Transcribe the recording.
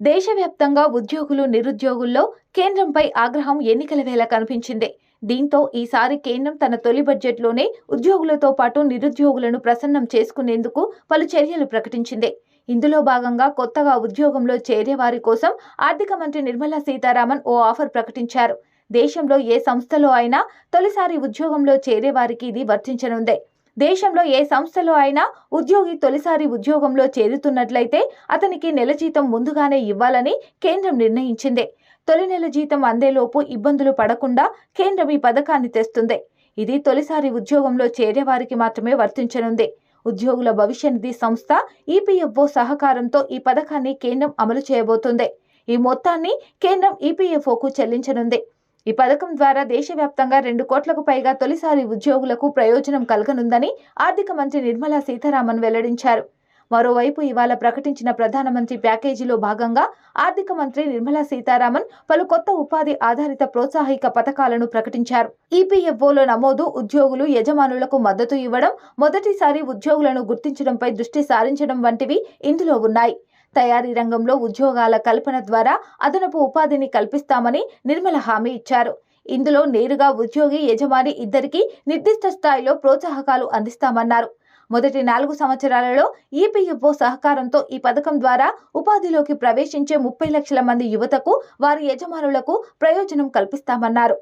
దేశవ్యాప్తంగా ఉద్యోగులు నిరుద్యోగుల్లో కేంద్రంపై ఆగ్రహం ఎన్నికల వేళ కనిపించింది. దీంతో ఈసారి కేంద్రం తన తొలి బడ్జెట్లోనే ఉద్యోగులతో పాటు నిరుద్యోగులను ప్రసన్నం చేసుకునేందుకు పలు చర్యలు ప్రకటించింది. ఇందులో భాగంగా కొత్తగా ఉద్యోగంలో చేరేవారి కోసం ఆర్థిక మంత్రి నిర్మలా సీతారామన్ ఓ ఆఫర్ ప్రకటించారు. దేశంలో ఏ సంస్థలో అయినా తొలిసారి ఉద్యోగంలో చేరేవారికి ఇది వర్తించనుంది. దేశంలో ఏ సంస్థలో అయినా ఉద్యోగి తొలిసారి ఉద్యోగంలో చేరుతున్నట్లయితే అతనికి నెల జీతం ముందుగానే ఇవ్వాలని కేంద్రం నిర్ణయించింది. తొలి నెల జీతం అందేలోపు ఇబ్బందులు పడకుండా కేంద్రం ఈ పథకాన్ని తెస్తుంది. ఇది తొలిసారి ఉద్యోగంలో చేరేవారికి మాత్రమే వర్తించనుంది. ఉద్యోగుల భవిష్య నిధి సంస్థ ఈపీఎఫ్ఓ సహకారంతో ఈ పథకాన్ని కేంద్రం అమలు చేయబోతుంది. ఈ మొత్తాన్ని కేంద్రం ఈపీఎఫ్ఓకు చెల్లించనుంది. ఈ పథకం ద్వారా దేశవ్యాప్తంగా రెండు కోట్లకు పైగా తొలిసారి ఉద్యోగులకు ప్రయోజనం కలగనుందని ఆర్థిక మంత్రి నిర్మలా సీతారామన్ వెల్లడించారు. మరోవైపు ఇవాళ ప్రకటించిన ప్రధానమంత్రి ప్యాకేజీలో భాగంగా ఆర్థిక మంత్రి నిర్మలా సీతారామన్ పలు కొత్త ఉపాధి ఆధారిత ప్రోత్సాహిక పథకాలను ప్రకటించారు. ఈపీఎఫ్ఓలో నమోదు ఉద్యోగులు యజమానులకు మద్దతు ఇవ్వడం మొదటిసారి ఉద్యోగులను గుర్తించడంపై దృష్టి సారించడం వంటివి ఇందులో ఉన్నాయి. తయారీ రంగంలో ఉద్యోగాల కల్పన ద్వారా అదనపు ఉపాధిని కల్పిస్తామని నిర్మల హామీ ఇచ్చారు. ఇందులో నేరుగా ఉద్యోగి యజమాని ఇద్దరికీ నిర్దిష్ట స్థాయిలో ప్రోత్సాహకాలు అందిస్తామన్నారు. మొదటి నాలుగు సంవత్సరాలలో ఈపీఎఫ్ఓ సహకారంతో ఈ పథకం ద్వారా ఉపాధిలోకి ప్రవేశించే ముప్పై లక్షల మంది యువతకు వారి యజమానులకు ప్రయోజనం కల్పిస్తామన్నారు.